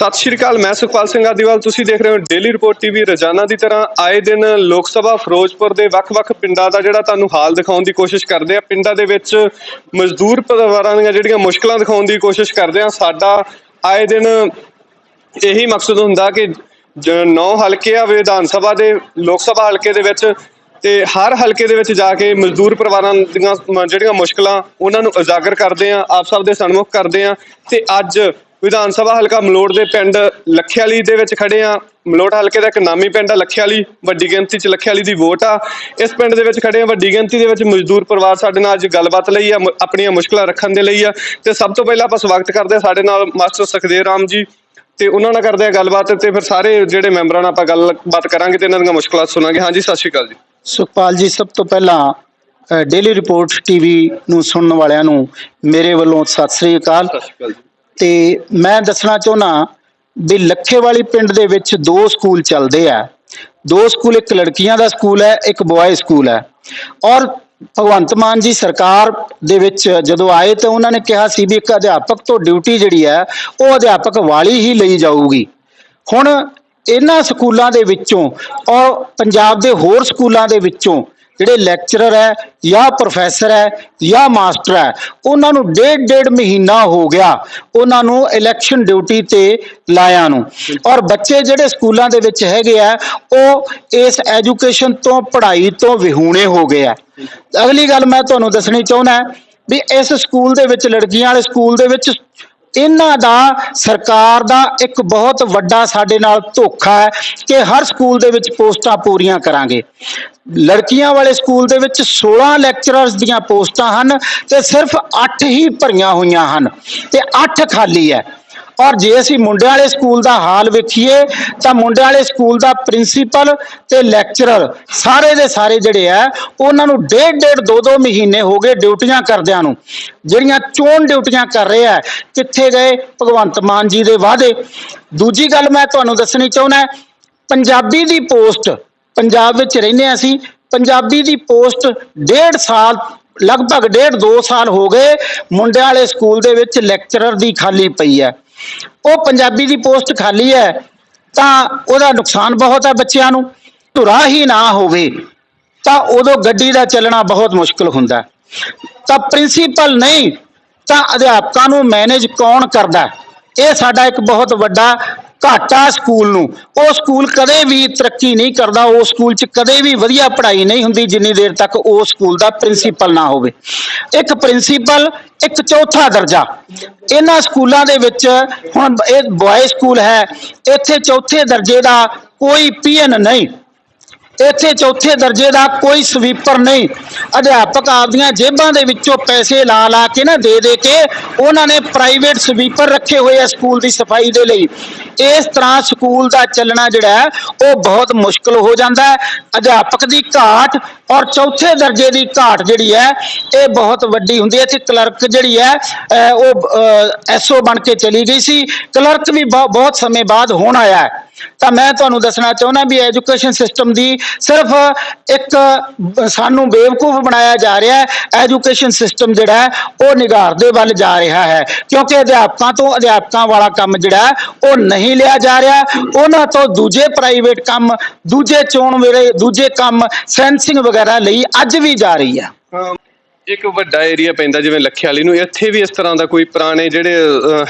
ਸਤਿ ਸ਼੍ਰੀ ਅਕਾਲ, ਮੈਂ ਸੁਖਪਾਲ ਸਿੰਘ ਆਦੀਵਾਲ। ਤੁਸੀਂ ਦੇਖ ਰਹੇ ਹੋ ਡੇਲੀ ਰਿਪੋਰਟ ਟੀਵੀ ਰੋਜ਼ਾਨਾ ਦੀ ਤਰ੍ਹਾਂ ਆਏ ਦਿਨ ਲੋਕ ਸਭਾ ਫਿਰੋਜ਼ਪੁਰ ਦੇ ਵੱਖ-ਵੱਖ ਪਿੰਡਾਂ ਦਾ ਜਿਹੜਾ ਤੁਹਾਨੂੰ ਹਾਲ ਦਿਖਾਉਣ ਦੀ ਕੋਸ਼ਿਸ਼ ਕਰਦੇ ਆ ਪਿੰਡਾਂ ਦੇ ਵਿੱਚ ਮਜ਼ਦੂਰ ਪਰਿਵਾਰਾਂ ਦੀਆਂ ਜਿਹੜੀਆਂ ਮੁਸ਼ਕਲਾਂ ਦਿਖਾਉਣ ਦੀ ਕੋਸ਼ਿਸ਼ ਕਰਦੇ ਆ ਸਾਡਾ ਆਏ ਦਿਨ ਇਹੀ ਮਕਸਦ ਹੁੰਦਾ ਕਿ ਨੌ ਹਲਕੇ ਆ ਵਿਧਾਨ ਸਭਾ ਦੇ, ਲੋਕ ਸਭਾ ਹਲਕੇ ਦੇ ਵਿੱਚ ਤੇ ਹਰ ਹਲਕੇ ਦੇ ਵਿੱਚ ਜਾ ਕੇ ਮਜ਼ਦੂਰ ਪਰਿਵਾਰਾਂ ਦੀਆਂ ਜਿਹੜੀਆਂ ਮੁਸ਼ਕਲਾਂ, ਉਹਨਾਂ ਨੂੰ ਉਜਾਗਰ ਕਰਦੇ ਆ ਆਪ ਸਭ ਦੇ ਸਨਮੁਖ ਕਰਦੇ ਆ ਤੇ ਅੱਜ ਵਿਧਾਨ ਸਭਾ ਹਲਕਾ ਮਲੋੜ ਦੇ ਪਿੰਡ ਲੱਖਿਆਲੀ ਦੇ ਵਿੱਚ ਖੜੇ ਆ ਮਲੋੜ ਹਲਕੇ ਦਾ ਇੱਕ ਨਾਮੀ ਪਿੰਡ ਆ ਲੱਖਿਆਲੀ ਵੱਡੀ ਗਿਣਤੀ 'ਚ ਲੱਖਿਆਲੀ ਦੀ ਵੋਟ ਆ। ਇਸ ਪਿੰਡ ਦੇ ਵਿੱਚ ਖੜੇ ਆ ਵੱਡੀ ਗਿਣਤੀ ਦੇ ਵਿੱਚ ਮਜ਼ਦੂਰ ਪਰਿਵਾਰ ਸਾਡੇ ਨਾਲ ਅੱਜ ਗੱਲਬਾਤ ਲਈ ਆ ਆਪਣੀਆਂ ਮੁਸ਼ਕਲਾਂ ਰੱਖਣ ਦੇ ਲਈ ਆ। ਤੇ ਸਭ ਤੋਂ ਪਹਿਲਾਂ ਆਪਾਂ ਸਵਾਗਤ ਕਰਦੇ ਆ ਸਾਡੇ ਨਾਲ ਮਾਸਟਰ ਸੁਖਦੇਵ ਰਾਮ ਜੀ। ਤੇ ਉਹਨਾਂ ਨਾਲ ਕਰਦੇ ਆ ਗੱਲਬਾਤ ਤੇ ਫਿਰ ਸਾਰੇ ਜਿਹੜੇ ਮੈਂਬਰਾਂ ਨਾਲ ਆਪਾਂ ਗੱਲਬਾਤ ਕਰਾਂਗੇ ਤੇ ਇਹਨਾਂ ਦੀਆਂ ਮੁਸ਼ਕਲਾਂ ਸੁਣਾਂਗੇ। ਹਾਂਜੀ ਸਤਿ ਸ਼੍ਰੀ ਅਕਾਲ ਜੀ। ਸੁਖਪਾਲ ਜੀ ਸਭ ਤੋਂ ਪਹਿਲਾਂ ਡੇਲੀ ਰਿਪੋਰਟ ਟੀਵੀ ਨੂੰ ਸੁਣਨ ਵਾਲਿਆਂ ਨੂੰ ਮੇਰੇ ਵੱਲੋਂ ਸਤਿ ਸ੍ਰੀ ਅਕਾਲ। ਸਤਿ ਸ਼੍ਰੀ ਅਕਾਲ ਜੀ। ਤੇ ਮੈਂ ਦੱਸਣਾ ਚਾਹੁੰਦਾ ਵੀ ਲੱਖੇਵਾਲੀ ਪਿੰਡ ਦੇ ਵਿੱਚ ਦੋ ਸਕੂਲ ਚੱਲਦੇ ਆ। ਦੋ ਸਕੂਲ, ਇੱਕ ਲੜਕੀਆਂ ਦਾ ਸਕੂਲ ਹੈ, ਇੱਕ ਬॉय ਸਕੂਲ ਹੈ। ਔਰ ਭਗਵੰਤ ਮਾਨ ਜੀ ਸਰਕਾਰ ਦੇ ਵਿੱਚ ਜਦੋਂ ਆਏ ਤਾਂ ਉਹਨਾਂ ਨੇ ਕਿਹਾ ਸੀ ਵੀ ਇੱਕ ਅਧਿਆਪਕ ਤੋਂ ਡਿਊਟੀ ਜਿਹੜੀ ਹੈ, ਉਹ ਅਧਿਆਪਕ ਵਾਲੀ ਹੀ ਲਈ ਜਾਊਗੀ। ਹੁਣ ਇਹਨਾਂ ਸਕੂਲਾਂ ਦੇ ਵਿੱਚੋਂ ਔਰ ਪੰਜਾਬ ਦੇ ਹੋਰ ਸਕੂਲਾਂ ਦੇ ਵਿੱਚੋਂ ਜਿਹੜੇ ਲੈਕਚਰਰ ਹੈ, ਜਾਂ ਪ੍ਰੋਫੈਸਰ ਹੈ, ਜਾਂ ਮਾਸਟਰ ਹੈ, ਉਹਨਾਂ ਨੂੰ ਡੇਢ ਡੇਢ ਮਹੀਨਾ ਹੋ ਗਿਆ ਉਹਨਾਂ ਨੂੰ ਇਲੈਕਸ਼ਨ ਡਿਊਟੀ ਤੇ ਲਾਇਆ ਨੂੰ। ਔਰ ਬੱਚੇ ਜਿਹੜੇ ਸਕੂਲਾਂ ਦੇ ਵਿੱਚ ਹੈਗੇ ਆ, ਉਹ ਇਸ ਐਜੂਕੇਸ਼ਨ ਤੋਂ, ਪੜ੍ਹਾਈ ਤੋਂ ਵਿਹੂਣੇ ਹੋ ਗਏ ਆ। ਅਗਲੀ ਗੱਲ ਮੈਂ ਤੁਹਾਨੂੰ ਦੱਸਣੀ ਚਾਹੁੰਦਾ ਵੀ ਇਸ ਸਕੂਲ ਦੇ ਵਿੱਚ, ਲੜਕੀਆਂ ਵਾਲੇ ਸਕੂਲ ਦੇ ਵਿੱਚ ਇਹਨਾਂ ਦਾ ਸਰਕਾਰ ਦਾ ਇੱਕ ਬਹੁਤ ਵੱਡਾ ਸਾਡੇ ਨਾਲ ਧੋਖਾ ਹੈ ਕਿ ਹਰ ਸਕੂਲ ਦੇ ਵਿੱਚ ਪੋਸਟਾਂ ਪੂਰੀਆਂ ਕਰਾਂਗੇ। ਲੜਕੀਆਂ ਵਾਲੇ ਸਕੂਲ ਦੇ ਵਿੱਚ 16 ਲੈਕਚਰਰਸ ਦੀਆਂ ਪੋਸਟਾਂ ਹਨ ਤੇ ਸਿਰਫ 8 ਹੀ ਭਰੀਆਂ ਹੋਈਆਂ ਹਨ ਤੇ 8 ਖਾਲੀ ਹੈ। ਔਰ ਜੇ ਅਸੀਂ ਮੁੰਡਿਆਂ ਵਾਲੇ ਸਕੂਲ ਦਾ ਹਾਲ ਵੇਖੀਏ, ਤਾਂ ਮੁੰਡਿਆਂ ਵਾਲੇ ਸਕੂਲ ਦਾ ਪ੍ਰਿੰਸੀਪਲ ਤੇ ਲੈਕਚਰਰ ਸਾਰੇ ਦੇ ਸਾਰੇ ਜਿਹੜੇ ਆ, ਉਹਨਾਂ ਨੂੰ ਡੇਢ ਡੇਢ ਦੋ ਦੋ ਮਹੀਨੇ ਹੋ ਗਏ ਡਿਊਟੀਆਂ ਕਰਦਿਆਂ ਨੂੰ। ਜਿਹੜੀਆਂ ਚੋਣ ਡਿਊਟੀਆਂ ਕਰ ਰਹੇ ਆ, ਕਿੱਥੇ ਗਏ? ਭਗਵੰਤ ਮਾਨ ਜੀ ਦੇ ਵਾਅਦੇ। ਦੂਜੀ ਗੱਲ ਮੈਂ ਤੁਹਾਨੂੰ ਦੱਸਣੀ ਚਾਹੁੰਦਾ ਪੰਜਾਬੀ ਦੀ ਪੋਸਟ, ਪੰਜਾਬ ਵਿੱਚ ਰਹਿੰਦੇ ਹਾਂ ਅਸੀਂ, ਪੰਜਾਬੀ ਦੀ ਪੋਸਟ ਡੇਢ ਸਾਲ, ਲਗਭਗ ਡੇਢ ਦੋ ਸਾਲ ਹੋ ਗਏ ਮੁੰਡਿਆਂ ਵਾਲੇ ਸਕੂਲ ਦੇ ਵਿੱਚ ਲੈਕਚਰਰ ਦੀ ਖਾਲੀ ਪਈ ਹੈ। ਉਹ ਪੰਜਾਬੀ ਦੀ ਪੋਸਟ ਖਾਲੀ ਹੈ, ਤਾਂ ਉਹਦਾ ਨੁਕਸਾਨ ਬਹੁਤ ਹੈ ਬੱਚਿਆਂ ਨੂੰ। ਧੁਰਾ ਹੀ ਨਾ ਹੋਵੇ, ਤਾਂ ਉਦੋਂ ਗੱਡੀ ਦਾ ਚੱਲਣਾ ਬਹੁਤ ਮੁਸ਼ਕਲ ਹੁੰਦਾ ਤਾਂ ਪ੍ਰਿੰਸੀਪਲ ਨਹੀਂ, ਤਾਂ ਅਧਿਆਪਕਾਂ ਨੂੰ ਮੈਨੇਜ ਕੌਣ ਕਰਦਾ ਇਹ ਸਾਡਾ ਇੱਕ ਬਹੁਤ ਵੱਡਾ ਘਾਟਾ ਸਕੂਲ ਨੂੰ। ਉਹ ਸਕੂਲ ਕਦੇ ਵੀ ਤਰੱਕੀ ਨਹੀਂ ਕਰਦਾ, ਉਹ ਸਕੂਲ 'ਚ ਕਦੇ ਵੀ ਵਧੀਆ ਪੜ੍ਹਾਈ ਨਹੀਂ ਹੁੰਦੀ ਜਿੰਨੀ ਦੇਰ ਤੱਕ ਉਹ ਸਕੂਲ ਦਾ ਪ੍ਰਿੰਸੀਪਲ ਨਾ ਹੋਵੇ। ਇੱਕ ਪ੍ਰਿੰਸੀਪਲ, ਇੱਕ ਚੌਥਾ ਦਰਜਾ। ਇਹਨਾਂ ਸਕੂਲਾਂ ਦੇ ਵਿੱਚ ਹੁਣ ਇਹ ਬॉय ਸਕੂਲ ਹੈ, ਇੱਥੇ ਚੌਥੇ ਦਰਜੇ ਦਾ ਕੋਈ ਪੀਐਨ ਨਹੀਂ। ਇੱਥੇ ਚੌਥੇ ਦਰਜੇ ਦਾ ਕੋਈ ਸਵੀਪਰ ਨਹੀਂ। ਅਧਿਆਪਕ ਆਪਦੀਆਂ ਜੇਬਾਂ ਦੇ ਵਿੱਚੋਂ ਪੈਸੇ ਲਾ ਲਾ ਕੇ ਨਾ ਦੇ ਦੇ ਕੇ ਉਹਨਾਂ ਨੇ ਪ੍ਰਾਈਵੇਟ ਸਵੀਪਰ ਰੱਖੇ ਹੋਏ ਆ ਸਕੂਲ ਦੀ ਸਫ਼ਾਈ ਦੇ ਲਈ। ਇਸ ਤਰ੍ਹਾਂ ਸਕੂਲ ਦਾ ਚੱਲਣਾ ਜਿਹੜਾ ਹੈ, ਉਹ ਬਹੁਤ ਮੁਸ਼ਕਲ ਹੋ ਜਾਂਦਾ ਹੈ। ਅਧਿਆਪਕ ਦੀ ਘਾਟ ਔਰ ਚੌਥੇ ਦਰਜੇ ਦੀ ਘਾਟ ਜਿਹੜੀ ਹੈ, ਇਹ ਬਹੁਤ ਵੱਡੀ ਹੁੰਦੀ ਹੈ। ਤੇ ਕਲਰਕ ਜਿਹੜੀ ਹੈ, ਅਹ, ਉਹ ਐਸਓ ਬਣ ਕੇ ਚਲੀ ਗਈ ਸੀ। ਕਲਰਕ ਵੀ ਬਹੁਤ ਸਮੇਂ ਬਾਅਦ ਹੁਣ ਆਇਆ ਤਾਂ ਮੈਂ ਤੁਹਾਨੂੰ ਦੱਸਣਾ ਚਾਹੁੰਦਾ ਵੀ ਐਜੂਕੇਸ਼ਨ ਸਿਸਟਮ ਦੀ ਸਿਰਫ ਇੱਕ ਸਾਨੂੰ ਬੇਵਕੂਫ ਬਣਾਇਆ ਜਾ ਰਿਹਾ ਹੈ। ਐਜੂਕੇਸ਼ਨ ਸਿਸਟਮ ਜਿਹੜਾ ਉਹ ਨਿਗਾਰ ਦੇ ਵੱਲ ਜਾ ਰਿਹਾ ਹੈ। ਕਿਉਂਕਿ ਅਧਿਆਪਕਾਂ ਤੋਂ ਅਧਿਆਪਕਾਂ ਵਾਲਾ ਕੰਮ ਜਿਹੜਾ ਉਹ ਨਹੀਂ ਲਿਆ ਜਾ ਰਿਹਾ। ਉਹਨਾਂ ਤੋਂ ਦੂਜੇ ਪ੍ਰਾਈਵੇਟ ਕੰਮ, ਦੂਜੇ ਚੋਣ ਵੇਲੇ, ਦੂਜੇ ਕੰਮ, ਸੈਂਸਿੰਗ ਵਗੈਰਾ ਲਈ ਅੱਜ ਵੀ ਜਾ ਰਹੀ ਹੈ। ਇੱਕ ਵੱਡਾ ਏਰੀਆ ਪੈਂਦਾ ਜਿਵੇਂ ਲੱਖੇ ਵਾਲੀ ਨੂੰ, ਇੱਥੇ ਵੀ ਇਸ ਤਰ੍ਹਾਂ ਦਾ ਕੋਈ ਪੁਰਾਣੇ ਜਿਹੜੇ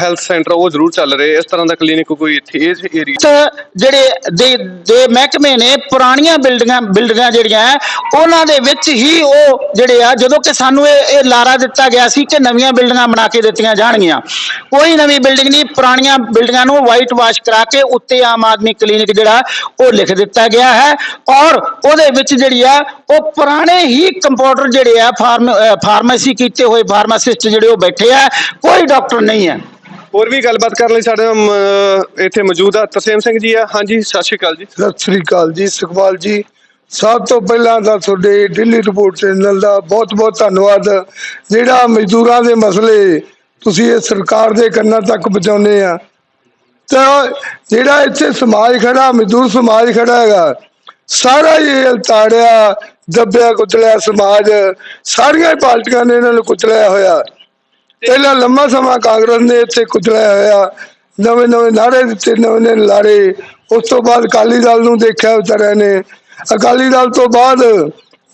ਹੈਲਥ ਸੈਂਟਰ ਉਹ ਜ਼ਰੂਰ ਚੱਲ ਰਹੇ। ਇਸ ਤਰ੍ਹਾਂ ਦਾ ਕਲੀਨਿਕ ਕੋਈ ਇੱਥੇ ਇਸ ਏਰੀਆ ਜਿਹੜੇ ਦੇ ਦੇ ਮਹਿਕਮੇ ਨੇ, ਪੁਰਾਣੀਆਂ ਬਿਲਡਿੰਗਾਂ ਬਿਲਡਿੰਗਾਂ ਜਿਹੜੀਆਂ ਉਹਨਾਂ ਦੇ ਵਿੱਚ ਹੀ ਉਹ ਜਿਹੜੇ ਆ, ਜਦੋਂ ਕਿ ਸਾਨੂੰ ਇਹ ਇਹ ਲਾਰਾ ਦਿੱਤਾ ਗਿਆ ਸੀ ਕਿ ਨਵੀਆਂ ਬਿਲਡਿੰਗਾਂ ਬਣਾ ਕੇ ਦਿੱਤੀਆਂ ਜਾਣਗੀਆਂ। ਕੋਈ ਨਵੀਂ ਬਿਲਡਿੰਗ ਨਹੀਂ, ਪੁਰਾਣੀਆਂ ਬਿਲਡਿੰਗਾਂ ਨੂੰ ਵਾਈਟ ਵਾਸ਼ ਕਰਾ ਕੇ ਉੱਤੇ ਆਮ ਆਦਮੀ ਕਲੀਨਿਕ ਜਿਹੜਾ, ਉਹ ਲਿਖ ਦਿੱਤਾ ਗਿਆ ਹੈ। ਔਰ ਉਹਦੇ ਵਿੱਚ ਜਿਹੜੀ ਆ, ਉਹ ਪੁਰਾਣੇ ਹੀ ਕੰਪਿਊਟਰ ਜਿਹੜੇ ਆ ਫਾਰਮ ਫਾਰਮੇਸੀ ਕੀਤੇ ਹੋਏ ਫਾਰਮਾਸਿਸਟ ਜਿਹੜੇ ਉਹ ਬੈਠੇ ਆ ਕੋਈ ਡਾਕਟਰ ਨਹੀਂ ਹੈ। ਹੋਰ ਵੀ ਗੱਲਬਾਤ ਕਰਨ ਲਈ ਸਾਡੇ ਨਾਲ, ਇੱਥੇ ਮੌਜੂਦ ਆ ਤਰਸੇਮ ਸਿੰਘ ਜੀ ਆ। ਹਾਂਜੀ ਸਤਿ ਸ਼੍ਰੀ ਅਕਾਲ ਜੀ। ਸਤਿ ਸ੍ਰੀ ਅਕਾਲ ਜੀ ਸੁਖਪਾਲ ਜੀ। ਸਭ ਤੋਂ ਪਹਿਲਾਂ ਤਾਂ ਤੁਹਾਡੇ ਦਿੱਲੀ ਰਿਪੋਰਟ ਚੈਨਲ ਦਾ ਬਹੁਤ-ਬਹੁਤ ਧੰਨਵਾਦ। ਜਿਹੜਾ ਮਜ਼ਦੂਰਾਂ ਦੇ ਮਸਲੇ ਤੁਸੀਂ ਇਹ ਸਰਕਾਰ ਦੇ ਕੰਨਾਂ ਤੱਕ ਪਹੁੰਚਾਉਂਦੇ ਆ ਤਾਂ ਜਿਹੜਾ ਇੱਥੇ ਸਮਾਜ ਖੜਾ ਮਜ਼ਦੂਰ ਸਮਾਜ ਖੜਾ ਹੈਗਾ ਸਾਰਾ ਇਹ ਤਾੜਿਆ ਦੱਬਿਆ ਕੁਚਲਿਆ ਸਮਾਜ। ਸਾਰੀਆਂ ਪਾਰਟੀਆਂ ਨੇ ਇਹਨਾਂ ਨੂੰ ਕੁਚਲਿਆ ਹੋਇਆ। ਪਹਿਲਾਂ ਲੰਮਾ ਸਮਾਂ ਕਾਂਗਰਸ ਨੇ ਇੱਥੇ ਕੁਚਲਿਆ ਹੋਇਆ। ਨਵੇਂ ਨਵੇਂ ਨਾਰੇ ਦਿੱਤੇ, ਨਵੇਂ ਨਵੇਂ ਲਾਰੇ। ਉਸ ਤੋਂ ਬਾਅਦ ਅਕਾਲੀ ਦਲ ਨੂੰ ਦੇਖਿਆ ਵਿਚਾਰਿਆਂ ਨੇ। ਅਕਾਲੀ ਦਲ ਤੋਂ ਬਾਅਦ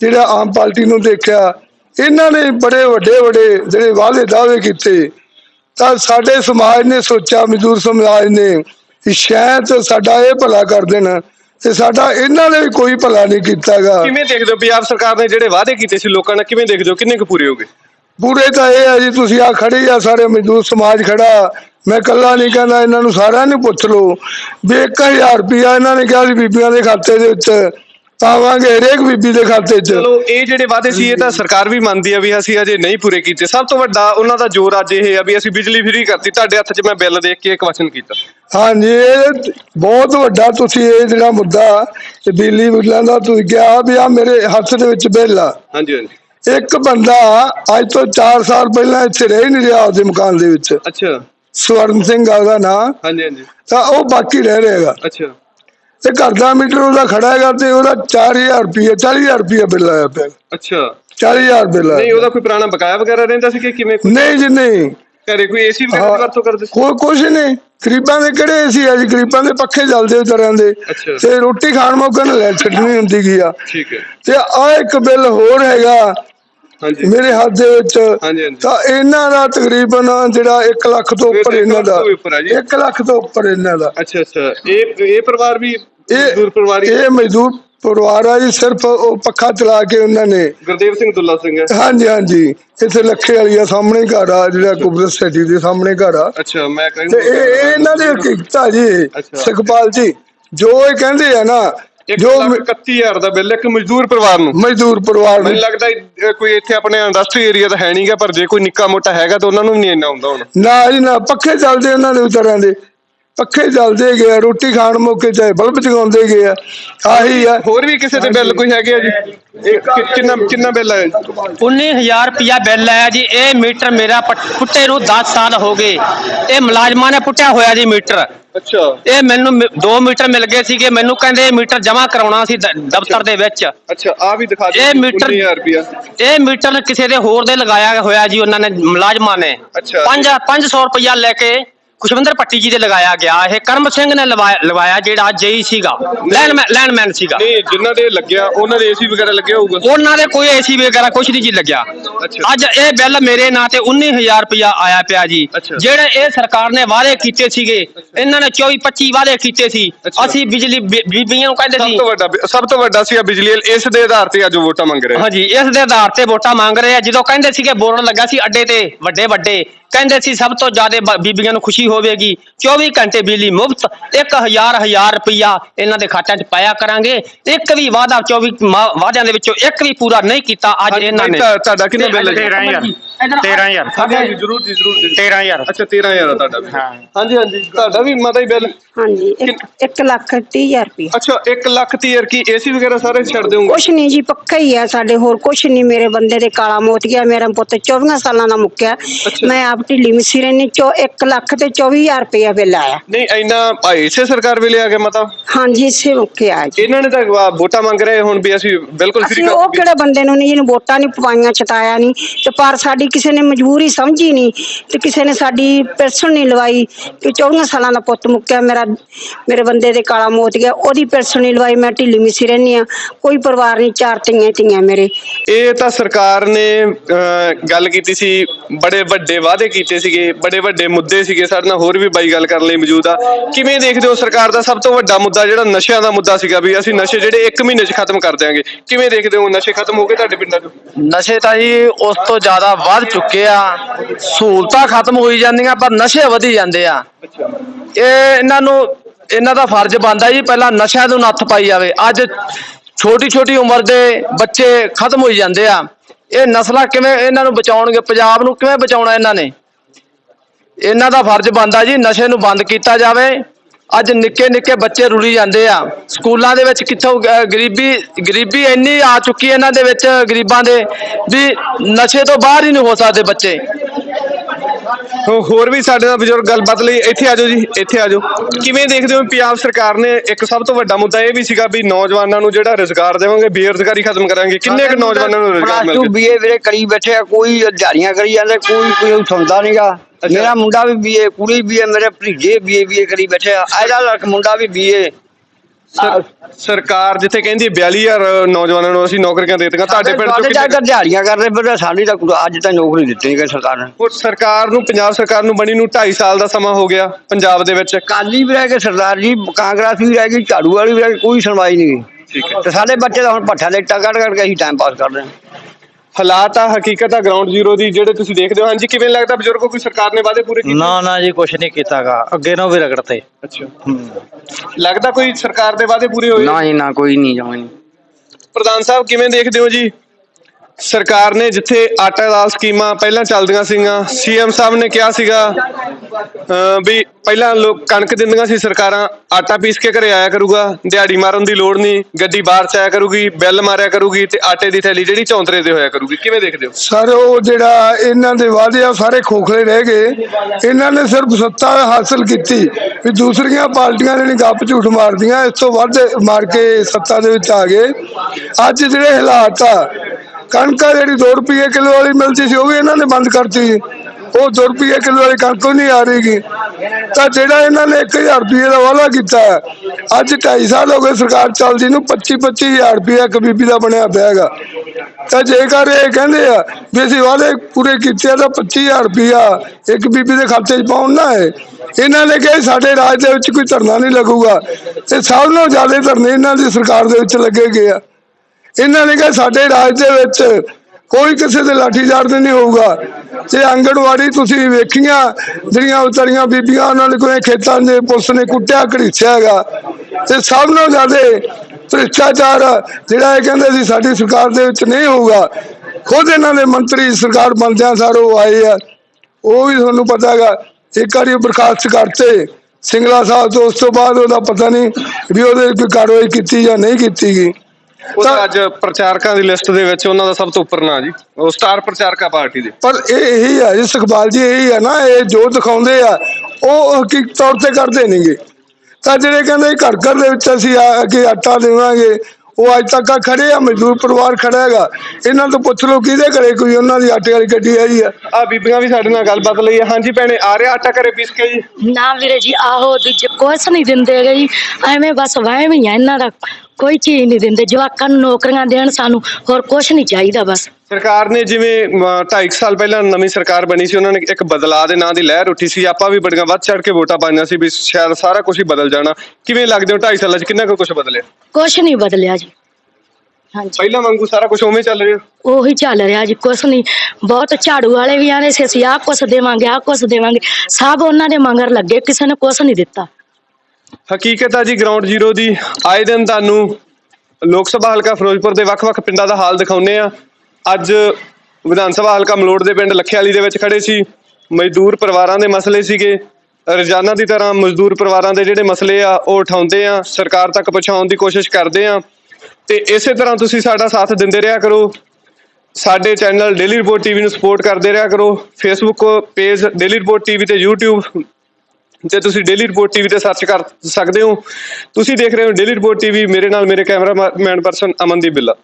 ਜਿਹੜਾ ਆਮ ਪਾਰਟੀ ਨੂੰ ਦੇਖਿਆ, ਇਹਨਾਂ ਨੇ ਬੜੇ ਵੱਡੇ ਵੱਡੇ ਜਿਹੜੇ ਵਾਅਦੇ ਦਾਅਵੇ ਕੀਤੇ। ਤਾਂ ਸਾਡੇ ਸਮਾਜ ਨੇ ਸੋਚਿਆ, ਮਜ਼ਦੂਰ ਸਮਾਜ ਨੇ ਕਿ ਸ਼ਾਇਦ ਸਾਡਾ ਇਹ ਭਲਾ ਕਰ ਦੇਣਾ। ਤੇ ਸਾਡਾ ਇਹਨਾਂ ਨੇ ਵੀ ਕੋਈ ਭਲਾ ਨਹੀਂ ਕੀਤਾਗਾ। ਕਿਵੇਂ ਦੇਖਦੇ ਹੋ ਪੰਜਾਬ ਸਰਕਾਰ ਨੇ ਜਿਹੜੇ ਵਾਅਦੇ ਕੀਤੇ ਸੀ ਲੋਕਾਂ ਨਾਲ ਕਿਵੇਂ ਦੇਖਦੇ ਹੋ? ਕਿੰਨੇ ਕੁ ਪੂਰੇ ਹੋ ਗਏ? ਪੂਰੇ ਤਾਂ ਇਹ ਆ ਜੀ ਤੁਸੀਂ ਆ ਖੜੇ ਆ ਸਾਰੇ ਮਜ਼ਦੂਰ ਸਮਾਜ ਖੜਾ। ਮੈਂ ਕੱਲਾ ਨਹੀਂ ਕਹਿੰਦਾ ਇਹਨਾਂ ਨੂੰ ਸਾਰਿਆਂ ਨੂੰ ਪੁੱਛ ਲਓ। ਵੀ 1000 ਰੁਪਇਆ ਇਹਨਾਂ ਨੇ ਕਿਹਾ ਸੀ ਬੀਬੀਆਂ ਦੇ ਖਾਤੇ ਦੇ ਵਿੱਚ। ਪਾਵਾਂਗੇ ਹਰੇਕ ਬੀਬੀ ਦੇ ਖਾਤੇ 'ਚ। ਚਲੋ ਇਹ ਜਿਹੜੇ ਵਾਅਦੇ ਸੀ ਇਹ ਤਾਂ ਸਰਕਾਰ ਵੀ ਮੰਨਦੀ ਆ ਵੀ ਅਸੀਂ ਅਜੇ ਨਹੀਂ ਪੂਰੇ ਕੀਤੇ। ਸਭ ਤੋਂ ਵੱਡਾ ਉਹਨਾਂ ਦਾ ਜ਼ੋਰ ਅੱਜ ਇਹ ਆ ਵੀ ਅਸੀਂ ਬਿਜਲੀ ਫ੍ਰੀ ਕਰਤੀ। ਤੁਹਾਡੇ ਹੱਥ 'ਚ ਮੈਂ ਬਿੱਲ ਦੇਖ ਕੇ ਕੁਐਸਚਨ ਕੀਤਾ। ਹਾਂਜੀ ਇਹ ਬਹੁਤ ਵੱਡਾ ਤੁਸੀਂ ਇਹ ਜਿਹੜਾ ਮੁੱਦਾ ਇਹ ਬਿਜਲੀ ਬਿੱਲਾਂ ਦਾ ਤੁਸੀਂ ਕਿਹਾ ਵੀ ਆ ਮੇਰੇ ਹੱਥ ਦੇ ਵਿੱਚ ਬਿੱਲ ਆ। ਹਾਂਜੀ ਹਾਂਜੀ। ਇੱਕ ਬੰਦਾ ਅੱਜ ਤੋਂ 4 ਸਾਲ ਪਹਿਲਾਂ ਇੱਥੇ ਰਹਿ ਨਹੀਂ ਰਿਹਾ ਆਪਦੇ ਮਕਾਨ ਦੇ ਵਿੱਚ। ਅੱਛਾ। ਸਵਰਨ ਸਿੰਘ ਆ ਉਹਦਾ ਨਾਂ। ਹਾਂਜੀ ਹਾਂਜੀ। ਤਾਂ ਉਹ ਬਾਕੀ ਰਹਿ ਰਹੇਗਾ ਅੱਛਾ। ਤੇ ਘਰ ਦਾ ਮੀਟਰ ਉਹਦਾ ਖੜਾ ਹੈਗਾ ਤੇ ਉਹਦਾ 4000 ਰੁਪਏ 40000 ਰੁਪਏ ਬਿੱਲ ਆਇਆ ਪਿਆ। ਅੱਛਾ। 40000 ਬਿੱਲ ਨਹੀਂ ਆਇਆ ਉਹਦਾ ਕੋਈ ਪੁਰਾਣਾ ਬਕਾਇਆ ਵਗੈਰਾ ਰਹਿੰਦਾ ਸੀ ਕਿ ਕਿਵੇਂ ਨਹੀਂ ਜੀ ਨਹੀਂ। ਘਰੇ ਕੋਈ ਏਸੀ ਵਗੈਰਾ ਦੀ ਵਰਤੋਂ ਕਰਦੇ ਸੀ? ਕੋਈ ਕੁਛ ਨਹੀਂ ਗਰੀਬਾਂ ਦੇ ਕਿਹੜੇ ਸੀ ਅੱਜ ਗਰੀਬਾਂ ਦੇ ਪੱਖੇ ਚੱਲਦੇ ਤਰ੍ਹਾਂ ਦੇ। ਅੱਛਾ। ਤੇ ਰੋਟੀ ਖਾਣ ਮੌਕੇ ਨਾਲ ਲੈ ਛੱਡਣੀ ਹੁੰਦੀ ਗਈ ਆ। ਠੀਕ ਹੈ। ਤੇ ਆ ਇੱਕ ਬਿੱਲ ਹੋਰ ਹੈਗਾ। ਹਾਂਜੀ। ਮੇਰੇ ਹੱਥ ਦੇ ਵਿੱਚ ਹਾਂਜੀ। ਤਾਂ ਇਹਨਾਂ ਦਾ ਤਕਰੀਬਨ ਜਿਹੜਾ 1 ਲੱਖ ਤੋਂ ਉੱਪਰ ਇੱਕ ਇਹਨਾਂ ਲੱਖ ਦਾ ਤੋਂ ਵੀ ਉੱਪਰ ਆ ਜੀ। 1 ਲੱਖ ਤੋਂ ਉੱਪਰ ਇਹਨਾਂ ਦਾ। ਅੱਛਾ ਅੱਛਾ। ਇਹ ਇਹ ਪਰਿਵਾਰ ਵੀ ਇਹ ਮਜ਼ਦੂਰ ਪਰਿਵਾਰ ਹੀ ਇਹ ਮਜ਼ਦੂਰ ਪਰਿਵਾਰ ਆ ਜੀ ਸਿਰਫ ਉਹ ਪੱਖਾ ਚਲਾ ਕੇ ਉਹਨਾਂ ਨੇ। ਗੁਰਦੇਵ ਸਿੰਘ ਦੁੱਲਾ ਸਿੰਘ ਹੈ? ਹਾਂਜੀ ਹਾਂਜੀ। ਇੱਥੇ ਲੱਖੇ ਵਾਲੀ ਆ ਸਾਹਮਣੇ ਘਰ ਆ ਜਿਹੜਾ ਕੁਬਰਤ ਸਿਟੀ ਦੇ ਸਾਹਮਣੇ ਘਰ ਆ। ਅੱਛਾ ਮੈਂ ਤੇ ਕਹਿੰਦਾ ਇਹ ਇਹ ਇਹਨਾਂ ਦੀ ਹਕੀਕਤ ਆ ਜੀ ਅੱਛਾ। ਸੁਖਪਾਲ ਜੀ। ਜੋ ਇਹ ਕਹਿੰਦੇ ਆ ਨਾ 31000 ਦਾ ਬਿੱਲ ਇੱਕ ਮਜ਼ਦੂਰ ਪਰਿਵਾਰ ਨੂੰ। ਮਜ਼ਦੂਰ ਪਰਿਵਾਰ ਨੂੰ। ਮੈਨੂੰ ਲੱਗਦਾ ਇਹ ਕੋਈ ਇੱਥੇ ਆਪਣੇ ਇੰਡਸਟਰੀ ਏਰੀਆ ਤਾਂ ਹੈ ਨਹੀਂਗਾ ਪਰ ਜੇ ਕੋਈ ਨਿੱਕਾ ਮੋਟਾ ਹੈਗਾ ਤਾਂ ਉਹਨਾਂ ਨੂੰ ਵੀ ਨਹੀਂ ਇੰਨਾ ਆਉਂਦਾ ਹੁਣ। ਨਾ ਜੀ ਨਾ ਪੱਖੇ ਚੱਲਦੇ ਉਹਨਾਂ ਦੇ ਵਿਚਾਰਿਆਂ ਦੇ। ਪੱਖੇ ਚੱਲਦੇ ਗਏ ਆ, ਰੋਟੀ ਖਾਣ ਮੌਕੇ ਚਾਹੇ ਬਲਬ ਜਗਾਉਂਦੇ ਗਏ ਆ ਆਹੀ ਆ। ਹੋਰ ਵੀ ਕਿਸੇ ਦੇ ਬਿੱਲ ਕੋਈ ਹੈਗੇ ਆ ਜੀ? ਇਹ ਕਿ- ਕਿੰਨਾ ਕਿੰਨਾ ਬਿੱਲ ਹੈ 19000 ਰੁਪਇਆ ਬਿੱਲ ਆਇਆ ਜੀ ਇਹ ਮੀਟਰ ਮੇਰਾ ਪਟ- ਪੁੱਟੇ ਨੂੰ 10 ਸਾਲ ਹੋ ਗਏ। ਇਹ ਮੁਲਾਜ਼ਮਾਂ ਨੇ ਪੁੱਟਿਆ ਹੋਇਆ ਜੀ ਮੀਟਰ। ਅੱਛਾ। ਇਹ ਮੈਨੂੰ ਮ- ਦੋ ਮੀਟਰ ਮਿਲ ਗਏ ਸੀਗੇ ਮੈਨੂੰ ਕਹਿੰਦੇ ਇਹ ਮੀਟਰ ਜਮ੍ਹਾਂ ਕਰਾਉਣਾ ਸੀ ਦ- ਦਫ਼ਤਰ ਦੇ ਵਿੱਚ। ਅੱਛਾ ਆ ਵੀ ਦਿਖਾ ਦਿਓ ਇਹ ਮੀਟਰ- 19000 ਰੁਪਿਆ ਇਹ ਮੀਟਰ ਕਿਸੇ ਦੇ ਹੋਰ ਦੇ ਲਗਾਇਆ ਹੋਇਆ ਜੀ ਉਹਨਾਂ ਨੇ ਮੁਲਾਜ਼ਮਾਂ ਨੇ। ਅੱਛਾ। 5 500 ਰੁਪਇਆ ਲੈ ਕੇ ਖੁਸ਼ਵਿੰਦਰ ਪੱਟੀ ਜੀ ਦੇ ਲਗਾਇਆ ਗਿਆ ਇਹ ਕਰਮ ਸਿੰਘ ਨੇ ਲਵਾਇਆ ਜਿਹੜਾ ਜੇਈ ਸੀਗਾ ਲੈਂਡਮੈਨ ਲੈਂਡਮੈਨ ਸੀਗਾ ਨਹੀਂ ਜਿਨ੍ਹਾਂ ਦੇ ਲੱਗਿਆ ਉਹਨਾਂ ਦੇ ਏਸੀ ਵਗੈਰਾ ਲੱਗਿਆ ਹੋਊਗਾ ਉਹਨਾਂ ਦੇ ਕੋਈ ਏਸੀ ਵਗੈਰਾ ਕੁਝ ਨਹੀਂ ਜੀ ਲੱਗਿਆ। ਅੱਜ ਇਹ ਬਿੱਲ ਮੇਰੇ ਨਾਂ ਤੇ 19000 ਰੁਪਇਆ ਆਇਆ ਪਿਆ ਜੀ। ਜਿਹੜੇ ਇਹ ਸਰਕਾਰ ਨੇ ਵਾਅਦੇ ਕੀਤੇ ਸੀਗੇ ਇਹਨਾਂ ਨੇ 24 25 ਵਾਅਦੇ ਕੀਤੇ ਸੀ। ਅਸੀਂ ਬਿਜਲੀ ਬੀਬੀਆਂ ਨੂੰ ਕਹਿੰਦੇ ਸਭ ਸੀ ਤੋਂ ਵੱਡਾ ਸਭ ਤੋਂ ਵੱਡਾ ਸੀ ਬਿਜਲੀ। ਇਸ ਦੇ ਆਧਾਰ ਤੇ ਅੱਜ ਵੋਟਾਂ ਮੰਗ ਰਹੇ ਆ। ਹਾਂਜੀ ਇਸ ਦੇ ਆਧਾਰ ਤੇ ਵੋਟਾਂ ਮੰਗ ਰਹੇ ਆ ਜਦੋਂ ਕਹਿੰਦੇ ਸੀਗੇ ਬੋਰਡ ਲੱਗਾ ਸੀ ਅੱਡੇ ਤੇ ਵੱਡੇ ਵੱਡੇ ਕਹਿੰਦੇ ਸੀ ਸਭ ਤੋਂ ਜ਼ਿਆਦਾ ਬੀਬੀਆਂ ਨੂੰ ਖੁਸ਼ੀ ਹੋਵੇਗੀ। 24 ਘੰਟੇ ਬਿਜਲੀ ਮੁਫਤ 1000 1000 ਰੁਪਇਆ ਇਹਨਾਂ ਦੇ ਖਾਤਿਆਂ 'ਚ ਪਾਇਆ ਕਰਾਂਗੇ। ਇੱਕ ਵੀ ਵਾਅਦਾ 24 ਮਾ- ਵਾਅਦਿਆਂ ਦੇ ਵਿੱਚੋਂ ਇੱਕ ਵੀ ਪੂਰਾ ਨਹੀਂ ਕੀਤਾ ਅੱਜ ਇਹਨਾਂ ਨੇ। ਤੁਹਾਡਾ ਕਿੰਨਾ ਬਿੱਲ ਹੈ ਜੀ? 13000 13000 ਹਾਂਜੀ ਹਾਂਜੀ ਜਰੂਰ ਜੀ ਜਰੂਰ ਜੀ। 13000 ਅੱਛਾ 13000 ਆ ਤੁਹਾਡਾ ਵੀ। ਹਾਂ। ਹਾਂਜੀ ਹਾਂਜੀ ਤੁਹਾਡਾ ਵੀ ਮਾਤਾ ਹੀ ਬਿੱਲ। ਹਾਂਜੀ ਇੱਕ ਇੱਕ ਲੱਖ ਤੀਹ ਹਜ਼ਾਰ ਰੁਪਏ ਅੱਛਾ 1 ਲੱਖ 30 ਕੀ ਏਸੀ ਵਗੈਰਾ ਸਾਰੇ ਛੱਡ ਦੇਵੋਗੇ ਕੁਛ ਨਹੀਂ ਜੀ ਪੱਕਾ ਹੀ ਆ ਸਾਡੇ ਹੋਰ ਕੁਛ ਨਹੀਂ। ਮੇਰੇ ਬੰਦੇ ਦੇ ਕਾਲਾ ਮੋਤ ਗਿਆ ਮੇਰਾ ਪੁੱਤ 24 ਸਾਲਾਂ ਦਾ ਮੁੱਕਿਆ। ਮੈਂ ਆਪ ਢਿੱਲੀ ਮਿੱਸੀ ਰਹਿਨੀ ਚੋ 1 ਲੱਖ ਤੇ 24000 ਰੁਪਏ ਬਿੱਲ ਆਇਆ। ਨਹੀਂ ਇੰਨਾ ਆ, ਇਸੇ ਸਰਕਾਰ ਵੇਲੇ ਆ ਗਿਆ ਮਾਤਾ ਹਾਂਜੀ ਇਸੇ ਮੁੱਕਿਆ ਜੀ ਇਹਨਾਂ ਨੇ ਤਾਂ ਵਾ- ਵੋਟਾਂ ਮੰਗ ਰਹੇ ਹੁਣ ਵੀ ਅਸੀਂ ਬਿਲਕੁਲ ਫ੍ਰੀ ਅਸੀਂ ਉਹ ਕਿਹੜੇ ਬੰਦੇ ਨੂੰ ਨਹੀਂ ਜਿਹਨੂੰ ਵੋਟਾਂ ਨਹੀਂ ਪਵਾਈਆਂ ਚਟਾਇਆ ਨਹੀਂ। ਤੇ ਪਰ ਸਾਡੀ ਕਿਸੇ ਨੇ ਮਜਬੂਰੀ ਸਮਝੀ ਨਹੀਂ ਤੇ ਕਿਸੇ ਨੇ ਸਾਡੀ ਪੈਨਸ਼ਨ ਨਹੀਂ ਲਵਾਈ ਕਿ 24 ਸਾਲਾਂ ਦਾ ਪੁੱਤ ਮੁੱਕਿਆ ਮੇਰਾ ਮੇਰੇ ਬੰਦੇ ਦੇ ਕਾਲਾ ਮੋਤ ਗਿਆ ਉਹਦੀ ਪੈਨਸ਼ਨ ਨਹੀਂ ਲਵਾਈ ਮੈਂ ਢਿੱਲੀ ਮਿੱਸੀ ਰਹਿਨੀ ਆ ਕੋਈ ਪਰਿਵਾਰ ਨਹੀਂ ਚਾਰ ਧੀਆਂ ਧੀਆਂ ਮੇਰੇ। ਇਹ ਤਾਂ ਸਰਕਾਰ ਨੇ ਅਹ, ਗੱਲ ਕੀਤੀ ਸੀ ਬੜੇ ਵੱਡੇ ਵਾਅਦੇ ਕੀਤੇ ਸੀਗੇ? ਬੜੇ ਵੱਡੇ ਮੁੱਦੇ ਸੀਗੇ। ਸਾਡੇ ਨਾਲ ਹੋਰ ਵੀ ਬਾਈ ਗੱਲ ਕਰਨ ਲਈ ਮੌਜੂਦ ਆ। ਕਿਵੇਂ ਦੇਖਦੇ ਹੋ ਸਰਕਾਰ ਦਾ ਸਭ ਤੋਂ ਵੱਡਾ ਮੁੱਦਾ, ਜਿਹੜਾ ਨਸ਼ਿਆਂ ਦਾ ਮੁੱਦਾ ਸੀਗਾ ਵੀ ਅਸੀਂ ਨਸ਼ੇ ਜਿਹੜੇ 1 ਮਹੀਨੇ 'ਚ ਖਤਮ ਕਰ ਦਿਆਂਗੇ? ਕਿਵੇਂ ਦੇਖਦੇ ਹੋ ਨਸ਼ੇ ਖਤਮ ਹੋ ਗਏ ਤੁਹਾਡੇ ਪਿੰਡਾਂ 'ਚ? ਨਸ਼ੇ ਤਾਂ ਜੀ ਉਸ ਤੋਂ ਜ਼ਿਆਦਾ ਵੱਧ ਚੁੱਕੇ ਆ। ਸਹੂਲਤਾਂ ਖਤਮ ਹੋਈ ਜਾਂਦੀਆਂ, ਪਰ ਨਸ਼ੇ ਵਧੀ ਜਾਂਦੇ ਆ। ਇਹ ਇਹਨਾਂ ਨੂੰ, ਇਹਨਾਂ ਦਾ ਫਰਜ਼ ਬਣਦਾ ਜੀ, ਪਹਿਲਾਂ ਨਸ਼ਿਆਂ ਨੂੰ ਨੱਥ ਪਾਈ ਜਾਵੇ। ਅੱਜ ਛੋਟੀ ਛੋਟੀ ਉਮਰ ਦੇ ਬੱਚੇ ਖਤਮ ਹੋਈ ਜਾਂਦੇ ਆ। ਇਹ ਨਸਲਾਂ ਕਿਵੇਂ ਇਹਨਾਂ ਨੂੰ ਬਚਾਉਣਗੇ? ਪੰਜਾਬ ਨੂੰ ਕਿਵੇਂ ਬਚਾਉਣਾ ਇਹਨਾਂ ਨੇ? ਇਹਨਾਂ ਦਾ ਫਰਜ਼ ਬਣਦਾ ਜੀ ਨਸ਼ੇ ਨੂੰ ਬੰਦ ਕੀਤਾ ਜਾਵੇ। ਅੱਜ ਨਿੱਕੇ ਨਿੱਕੇ ਬੱਚੇ ਰੁਲੀ ਜਾਂਦੇ ਆ। ਸਕੂਲਾਂ ਦੇ ਵਿੱਚ ਕਿੱਥੋਂ ਗਰੀਬੀ ਗਰੀਬੀ ਇੰਨੀ ਆ ਚੁੱਕੀ ਇਹਨਾਂ ਦੇ ਵਿੱਚ ਗਰੀਬਾਂ ਦੇ ਵੀ ਨਸ਼ੇ ਤੋਂ ਬਾਹਰ ਹੀ ਨਹੀਂ ਹੋ ਸਕਦੇ ਬੱਚੇ। ਹੋ- ਹੋਰ ਵੀ ਸਾਡੇ ਨਾਲ ਬਜ਼ੁਰਗ ਗੱਲਬਾਤ ਲਈ ਇੱਥੇ ਆ ਜਾਓ ਜੀ ਇੱਥੇ ਆ ਜਾਓ। ਕਿਵੇਂ ਦੇਖਦੇ ਹੋ ਪੰਜਾਬ ਸਰਕਾਰ ਨੇ ਇੱਕ ਸਭ ਤੋਂ ਵੱਡਾ ਮੁੱਦਾ ਇਹ ਵੀ ਸੀਗਾ ਵੀ ਨੌਜਵਾਨਾਂ ਨੂੰ ਜਿਹੜਾ ਰੋਜ਼ਗਾਰ ਦੇਵਾਂਗੇ ਬੇਰੁਜ਼ਗਾਰੀ ਖਤਮ ਕਰਾਂਗੇ। ਕਿੰਨੇ ਕੁ ਨੌਜਵਾਨਾਂ ਨੂੰ ਰੋਜ਼ਗਾਰ ਮਿਲ ਗਿਆ? ਬੀਏ ਵੀਰੇ ਕਰੀ ਬੈਠੇ ਆ ਕੋਈ ਦਿਹਾੜੀਆਂ ਕਰੀ ਜਾਂਦੇ ਕੋਈ ਕੋਈ ਸੁਣਦਾ ਨਹੀਂਗਾ। ਮੇਰਾ ਮੁੰਡਾ ਵੀ ਬੀਏ ਕੁੜੀ ਵੀ ਮੇਰੇ ਭਤੀਜੇ ਬੀਏ ਬੀਏ ਕਰੀ ਬੈਠੇ ਆ। ਇਹਦਾ ਲੜਕ ਮੁੰਡਾ ਵੀ ਬੀਏ ਸਰ- ਸਰਕਾਰ ਜਿੱਥੇ ਕਹਿੰਦੀ ਹੈ 42000 ਨੌਜਵਾਨਾਂ ਨੂੰ ਅਸੀਂ ਨੌਕਰੀਆਂ ਦੇ ਦਿੱਤੀਆਂ ਤੁਹਾਡੇ ਪਿੰਡ ਚੋਂ ਕਿੰਨੇ ਤਾਂ ਦਿਹਾੜੀਆਂ ਕਰਦੇ ਪਰ ਸਾਡੀ ਤਾਂ ਕੋਈ ਅੱਜ ਤਾਂ ਨੌਕਰੀ ਦਿੱਤੀ ਨਹੀਂ ਗਈ ਸਰਕਾਰ ਨੇ। ਉਹ ਸਰਕਾਰ ਨੂੰ ਪੰਜਾਬ ਸਰਕਾਰ ਨੂੰ ਬਣੀ ਨੂੰ 2.5 ਸਾਲ ਦਾ ਸਮਾਂ ਹੋ ਗਿਆ ਪੰਜਾਬ ਦੇ ਵਿੱਚ। ਕਾਲੀ ਵੀ ਰਹਿ ਗਏ ਸਰਦਾਰ ਜੀ ਕਾਂਗਰਸ ਵੀ ਰਹਿ ਗਈ ਝਾੜੂ ਵਾਲੀ ਵੀ ਰਹਿ ਗਈ ਕੋਈ ਸੁਣਵਾਈ ਨਹੀਂ ਠੀਕ ਹੈ। ਤੇ ਸਾਡੇ ਬੱਚੇ ਤਾਂ ਹੁਣ ਦੇ ਇੱਟਾਂ ਕੱਢ ਕੱਢ ਕੇ ਅਸੀਂ ਟਾਈਮ ਪਾਸ ਕਰਦੇ ਹਾਂ। ਹਾਲਾਤ ਆ ਹਕੀਕਤ ਆ ਗਰਾਊਂਡ ਜ਼ੀਰੋ ਦੀ ਜਿਹੜੇ ਤੁਸੀਂ ਦੇਖਦੇ ਹੋ ਹਾਂਜੀ ਕਿਵੇਂ ਲੱਗਦਾ ਬਜ਼ੁਰਗੋ ਕੋਈ ਸਰਕਾਰ ਨੇ ਵਾਅਦੇ ਪੂਰੇ ਕੀਤੇ? ਨਾ ਨਾ ਜੀ ਕੁਛ ਨਹੀਂ ਕੀਤਾਗਾ ਅੱਗੇ ਨੂੰ ਵੀ ਰਗੜਤੇ। ਅੱਛਾ। ਲੱਗਦਾ ਕੋਈ ਸਰਕਾਰ ਦੇ ਵਾਅਦੇ ਪੂਰੇ ਹੋਏ? ਨਾ ਜੀ ਨਾ ਕੋਈ ਨਹੀਂ ਨਹੀਂ ਪ੍ਰਧਾਨ ਸਾਹਿਬ ਕਿਵੇਂ ਦੇਖਦੇ ਹੋ ਜੀ? ਸਰਕਾਰ ਨੇ ਜਿੱਥੇ ਆਟਾ ਦਾਲ ਸਕੀਮਾਂ ਪਹਿਲਾਂ ਚੱਲਦੀਆਂ ਸੀਗੀਆਂ, ਸੀਐਮ ਸਾਹਿਬ ਨੇ ਕਿਹਾ ਸੀਗਾ ਵੀ ਪਹਿਲਾਂ ਲੋਕ ਕਣਕ ਦਿੰਦੀਆਂ ਸੀ ਸਰਕਾਰਾਂ, ਆਟਾ ਪੀਸ ਕੇ ਘਰੇ ਆਇਆ ਕਰੂਗਾ, ਦਿਹਾੜੀ ਮਾਰਨ ਦੀ ਲੋੜ ਨਹੀਂ, ਗੱਡੀ ਬਾਹਰ ਚ ਆਇਆ ਕਰੂਗੀ, ਬਿੱਲ ਮਾਰਿਆ ਕਰੂਗੀ ਤੇ ਆਟੇ ਦੀ ਥੈਲੀ ਜਿਹੜੀ ਚੌਂਤਰੇ ਤੇ ਹੋਇਆ ਕਰੂਗੀ, ਕਿਵੇਂ ਦੇਖਦੇ ਹੋ? ਸਰ, ਉਹ ਜਿਹੜਾ ਇਹਨਾਂ ਦੇ ਵਾਅਦੇ ਆ, ਉਹ ਸਾਰੇ ਖੋਖਲੇ ਰਹਿ ਗਏ। ਇਹਨਾਂ ਨੇ ਸਿਰਫ ਸੱਤਾ ਹਾਸਲ ਕੀਤੀ, ਵੀ ਦੂਸਰੀਆਂ ਪਾਰਟੀਆਂ ਨੇ ਗੱਪ ਝੂਠ ਮਾਰਦੀਆਂ, ਇਸ ਤੋਂ ਵੱਧ ਮਾਰ ਕੇ ਸੱਤਾ ਦੇ ਵਿੱਚ ਆ ਗਏ। ਅੱਜ ਜਿਹੜੇ ਹਾਲਾਤ ਆ ਕਣਕਾਂ ਜਿਹੜੀ 2 ਰੁਪਏ ਕਿਲੋ ਵਾਲੀ ਮਿਲਦੀ ਸੀ, ਉਹ ਵੀ ਇਹਨਾਂ ਨੇ ਬੰਦ ਕਰਤੀ ਉਹ 2 ਰੁਪਏ ਕਿਲੋ ਵਾਲੀ ਕਣਕ ਨਹੀਂ ਆ ਰਹੀਗੀ ਤਾਂ ਜਿਹੜਾ ਇਹਨਾਂ ਨੇ 1000 ਰੁਪਏ ਦਾ ਵਾਅਦਾ ਕੀਤਾ ਅੱਜ 2.5 ਸਾਲ ਹੋ ਗਏ ਸਰਕਾਰ ਚੱਲਦੀ ਨੂੰ 25 25000 ਰੁਪਏ ਇੱਕ ਬੀਬੀ ਦਾ ਬਣਿਆ ਪਿਆ ਹੈਗਾ। ਤਾਂ ਜੇਕਰ ਇਹ ਕਹਿੰਦੇ ਆ ਵੀ ਅਸੀਂ ਵਾਅਦੇ ਪੂਰੇ ਕੀਤੇ ਆ, ਤਾਂ 25000 ਰੁਪਇਆ ਇੱਕ ਬੀਬੀ ਦੇ ਖਾਤੇ 'ਚ ਪਾਉਣਾ ਹੈ। ਇਹਨਾਂ ਨੇ ਕਿਹਾ ਸਾਡੇ ਰਾਜ ਦੇ ਵਿੱਚ ਕੋਈ ਧਰਨਾ ਨਹੀਂ ਲੱਗੂਗਾ। ਤੇ ਸਭ ਨਾਲੋਂ ਜ਼ਿਆਦਾ ਧਰਨੇ ਇਹਨਾਂ ਦੀ ਸਰਕਾਰ ਦੇ ਵਿੱਚ ਲੱਗੇ ਗਏ ਆ। ਇਹਨਾਂ ਨੇ ਕਿਹਾ ਸਾਡੇ ਰਾਜ ਦੇ ਵਿੱਚ ਕੋਈ ਕਿਸੇ ਦੇ ਲਾਠੀਚਾਰਜ ਨਹੀਂ ਹੋਊਗਾ। ਤੇ ਆਂਗਣਵਾੜੀ ਤੁਸੀਂ ਵੇਖੀਆਂ, ਜਿਹੜੀਆਂ ਉਤਰੀਆਂ ਬੀਬੀਆਂ, ਉਹਨਾਂ ਨੇ ਕੋਈ ਖੇਤਾਂ ਦੇ ਪੁਲਿਸ ਨੇ ਕੁੱਟਿਆ, ਘੜੀਸਿਆ ਹੈਗਾ। ਤੇ ਸਭ ਨਾਲੋਂ ਜ਼ਿਆਦਾ ਭ੍ਰਿਸ਼ਟਾਚਾਰ ਜਿਹੜਾ ਇਹ ਕਹਿੰਦੇ ਸੀ ਸਾਡੀ ਸਰਕਾਰ ਦੇ ਵਿੱਚ ਨਹੀਂ ਹੋਊਗਾ। ਖੁਦ ਇਹਨਾਂ ਦੇ ਮੰਤਰੀ ਸਰਕਾਰ ਬਣਦਿਆਂ ਸਾਰ ਉਹ ਆਏ ਆ। ਉਹ ਵੀ ਤੁਹਾਨੂੰ ਪਤਾ ਹੈਗਾ, ਇੱਕ ਵਾਰੀ ਉਹ ਬਰਖਾਸਤ ਕਰਤੇ, ਸਿੰਗਲਾ ਸਾਹਿਬ ਤੋਂ, ਉਸ ਤੋਂ ਬਾਅਦ ਉਹਦਾ ਪਤਾ ਨਹੀਂ ਵੀ ਉਹਦੇ ਕੋਈ ਕਾਰਵਾਈ ਕੀਤੀ ਜਾਂ ਨਹੀਂ ਕੀਤੀ ਗਈ। ਉਹ ਤਾਂ ਅੱਜ ਪ੍ਰਚਾਰਕਾਂ ਦੀ ਲਿਸਟ ਦੇ ਵਿੱਚ ਉਹਨਾਂ ਦਾ ਸਭ ਤੋਂ ਉੱਪਰ ਨਾਂ ਜੀ। ਉਹ ਸਟਾਰ ਪ੍ਰਚਾਰਕਾ ਪਾਰਟੀ ਦੇ। ਪਰ ਇਹ ਇਹੀ ਆ ਜੀ ਸੁਖਪਾਲ ਜੀ ਇਹੀ ਆ ਨਾ ਇਹ ਜੋ ਦਿਖਾਉਂਦੇ ਆ ਉਹ ਹਕੀਕਤ ਤੌਰ ਤੇ ਕਰਦੇ ਨਹੀਂਗੇ ਤਾਂ ਜਿਹੜੇ ਕਹਿੰਦੇ ਘਰ ਘਰ ਦੇ ਵਿੱਚ ਅਸੀਂ ਆ ਕੇ ਆਟਾ ਦੇਵਾਂਗੇ ਉਹ ਅੱਜ ਤੱਕ ਆ ਖੜੇ ਆ ਮਜ਼ਦੂਰ ਪਰਿਵਾਰ ਖੜਾ ਹੈਗਾ। ਇਹਨਾਂ ਤੋਂ ਪੁੱਛ ਲਓ ਕਿਹਦੇ ਘਰੇ ਕੋਈ ਉਹਨਾਂ ਦੀ ਆਟੇ ਵਾਲੀ ਗੱਡੀ ਆਈ ਆ। ਆ ਬੀਬੀਆਂ ਵੀ ਸਾਡੇ ਨਾਲ ਗੱਲਬਾਤ ਲਈ ਹੈ ਹਾਂਜੀ ਭੈਣੇ ਆ ਰਿਹਾ ਆਟਾ ਘਰੇ ਪੀਸ ਕੇ ਜੀ। ਨਾ ਵੀਰੇ ਜੀ ਆਹੋ ਦੂਜੇ ਕੁਛ ਨਹੀਂ ਦਿੰਦੇ ਗੇ ਜੀ। ਐਵੇਂ ਬਸ ਵਹਿਮ ਹੀ ਆ ਇਹਨਾਂ ਦਾ। ਕੋਈ ਚੀਜ਼ ਨਹੀਂ ਦਿੰਦੇ। ਜਵਾਕਾਂ ਨੂੰ ਨੌਕਰੀਆਂ ਦੇਣ ਸਾਨੂੰ ਹੋਰ ਕੁਛ ਨਹੀਂ ਚਾਹੀਦਾ ਬਸ। ਸਰਕਾਰ ਨੇ ਜਿਵੇਂ 2.5 ਸਾਲ ਪਹਿਲਾਂ ਨਵੀਂ ਸਰਕਾਰ ਬਣੀ ਸੀ ਉਹਨਾਂ ਨੇ ਇੱਕ ਬਦਲਾਅ ਦੇ ਨਾਂ ਦੀ ਲਹਿਰ ਉੱਠੀ ਸੀ। ਆਪਾਂ ਵੀ ਬੜੀਆਂ ਵੱਧ ਚੜ ਕੇ ਵੋਟਾਂ ਪਾਈਆਂ ਸੀ ਵੀ ਸ਼ਾਇਦ ਸਾਰਾ ਕੁਝ ਹੀ ਬਦਲ ਜਾਣਾ। ਕਿਵੇਂ ਲੱਗਦੇ ਹੋ 2.5 ਸਾਲਾਂ 'ਚ? ਕਿੰਨਾ ਕੁਝ ਬਦਲਿਆ? ਕੁਛ ਨਹੀਂ ਬਦਲਿਆ ਜੀ। ਹਾਂਜੀ। ਪਹਿਲਾਂ ਵਾਂਗੂ ਸਾਰਾ ਕੁਝ ਉਵੇਂ ਚੱਲ ਰਿਹਾ? ਉਹੀ ਚੱਲ ਰਿਹਾ ਜੀ ਕੁਛ ਨਹੀਂ। ਬਹੁਤ ਝਾੜੂ ਵਾਲੇ ਵੀ ਆਨੇ ਸੀ ਅਸੀਂ ਆਹ ਕੁਛ ਦੇਵਾਂਗੇ ਆਹ ਕੁਛ ਦੇਵਾਂਗੇ। ਸਭ ਉਹਨਾਂ ਦੇ ਮੰਗਰ ਲੱਗੇ ਕਿਸੇ ਨੇ ਕੁਛ ਨਹੀਂ ਦਿੱਤਾ। ਹਕੀਕਤ ਆ ਜੀ ਗਰਾਊਂਡ ਜ਼ੀਰੋ ਦੀ। ਆਏ ਦਿਨ ਤੁਹਾਨੂੰ ਲੋਕ ਸਭਾ ਹਲਕਾ ਫਿਰੋਜ਼ਪੁਰ ਦੇ ਵੱਖ-ਵੱਖ ਪਿੰਡਾਂ ਦਾ ਹਾਲ ਦਿਖਾਉਂਦੇ ਆ ਅੱਜ ਵਿਧਾਨ ਸਭਾ ਹਲਕਾ ਮਲੋੜ ਦੇ ਪਿੰਡ ਲੱਖਿਆਲੀ ਦੇ ਵਿੱਚ ਖੜੇ ਸੀ। ਮਜ਼ਦੂਰ ਪਰਿਵਾਰਾਂ ਦੇ ਮਸਲੇ ਸੀਗੇ। ਰੋਜ਼ਾਨਾ ਦੀ ਤਰ੍ਹਾਂ ਮਜ਼ਦੂਰ ਪਰਿਵਾਰਾਂ ਦੇ ਜਿਹੜੇ ਮਸਲੇ ਆ, ਉਹ ਉਠਾਉਂਦੇ ਆ ਸਰਕਾਰ ਤੱਕ ਪਹੁੰਚਾਉਣ ਦੀ ਕੋਸ਼ਿਸ਼ ਕਰਦੇ ਆ ਤੇ ਇਸੇ ਤਰ੍ਹਾਂ ਤੁਸੀਂ ਸਾਡਾ ਸਾਥ ਦਿੰਦੇ ਰਿਹਾ ਕਰੋ। ਸਾਡੇ ਚੈਨਲ ਡੇਲੀ ਰਿਪੋਰਟ ਟੀਵੀ ਨੂੰ ਸਪੋਰਟ ਕਰਦੇ ਰਿਹਾ ਕਰੋ। Facebook page daily report TV ਤੇ YouTube ਤੇ ਤੁਸੀਂ ਡੇਲੀ ਰਿਪੋਰਟ ਟੀਵੀ ਤੇ ਸਰਚ ਕਰ ਸਕਦੇ ਹੋ। ਤੁਸੀਂ ਦੇਖ ਰਹੇ ਹੋ ਡੇਲੀ ਰਿਪੋਰਟ ਟੀਵੀ ਮੇਰੇ ਨਾਲ ਮੇਰੇ ਕੈਮਰਾਮੈਨ ਪਰਸਨ ਅਮਨਦੀਪ ਬਿੱਲਾ।